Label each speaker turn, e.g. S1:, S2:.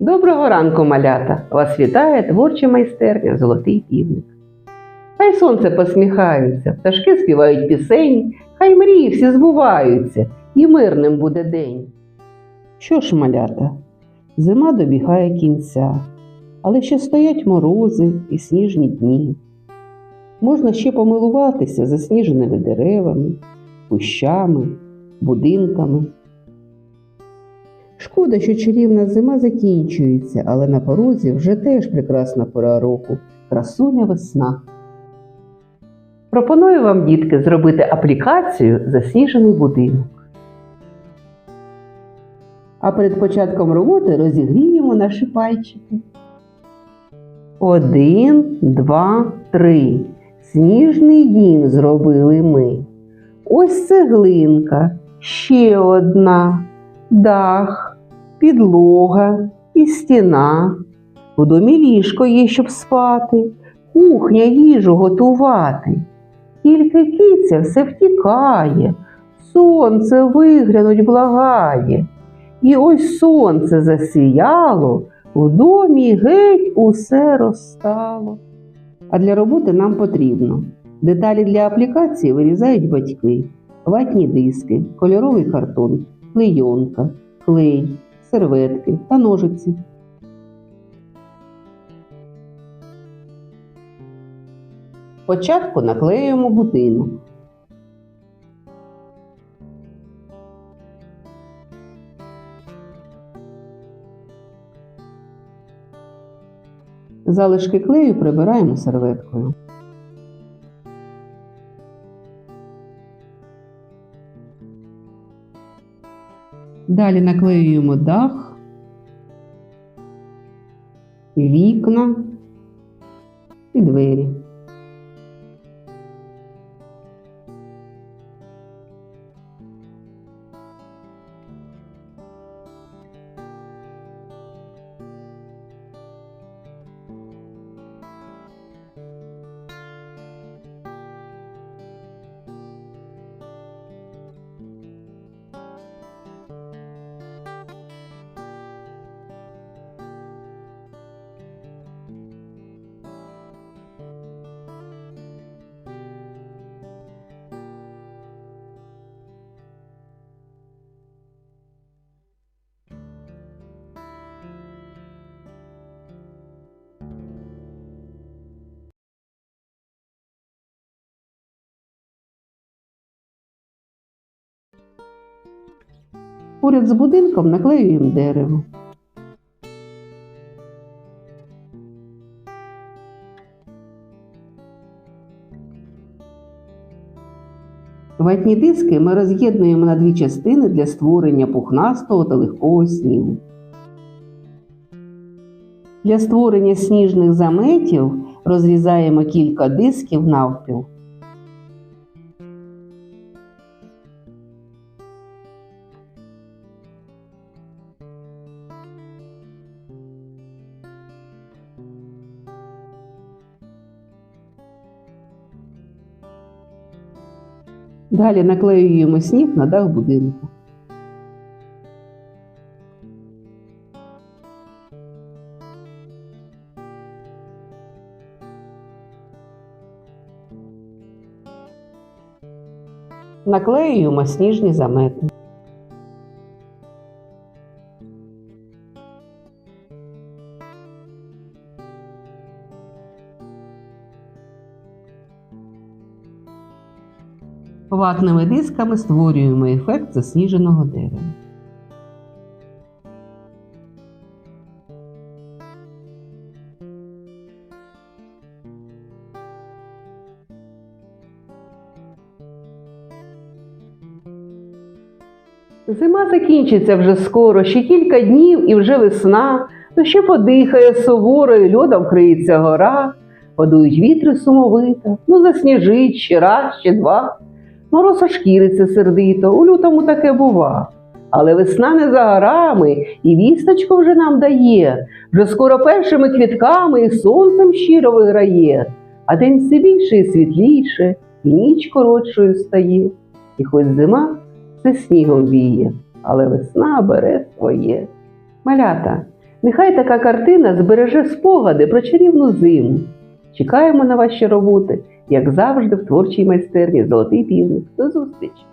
S1: Доброго ранку, малята! Вас вітає творча майстерня Золотий півник. Хай сонце посміхається, пташки співають пісень, хай мрії всі збуваються, і мирним буде день. Що ж, малята, зима добігає кінця, але ще стоять морози і сніжні дні. Можна ще помилуватися засніженими деревами, кущами, будинками. Шкода, що чарівна зима закінчується, але на порозі вже теж прекрасна пора року красуня весна. Пропоную вам, дітки, зробити аплікацію Засніжений будинок. А перед початком роботи розігріємо наші пальчики. Один, два, три. Сніжний дім зробили ми. Ось цеглинка, ще одна, дах, підлога і стіна. У домі ліжко є, щоб спати, кухня їжу готувати. Тільки киця все втікає, сонце виглянуть благає. І ось сонце засіяло, в домі геть усе розстало. А для роботи нам потрібно деталі для аплікації вирізають батьки, ватні диски, кольоровий картон, клейонка, клей, серветки та ножиці. Спочатку наклеюємо будинок. Залишки клею прибираємо серветкою. Далі наклеюємо дах, вікна і двері. Поряд з будинком наклеюємо дерево. Ватні диски ми роз'єднуємо на дві частини для створення пухнастого та легкого снігу. Для створення сніжних заметів розрізаємо кілька дисків навпіл. Далі наклеюємо сніг на дах будинку. Наклеюємо сніжні замети. Ватними дисками створюємо ефект засніженого дерева. Зима закінчиться вже скоро, ще кілька днів і вже весна, то ще подихає суворо, і льодом вкриється гора, подують вітри сумовито, ну засніжить ще раз, ще два. Мороз ошкіриться сердито, у лютому таке бува. Але весна не за горами, і вісточку вже нам дає, вже скоро першими квітками і сонцем щиро виграє, а день все більше і світліше, і ніч коротшою стає. І хоч зима все снігом віє, але весна бере своє. Малята, Нехай така картина збереже спогади про чарівну зиму. Чекаємо на ваші роботи, як завжди, в творчій майстерні Золотий півник. До зустрічі!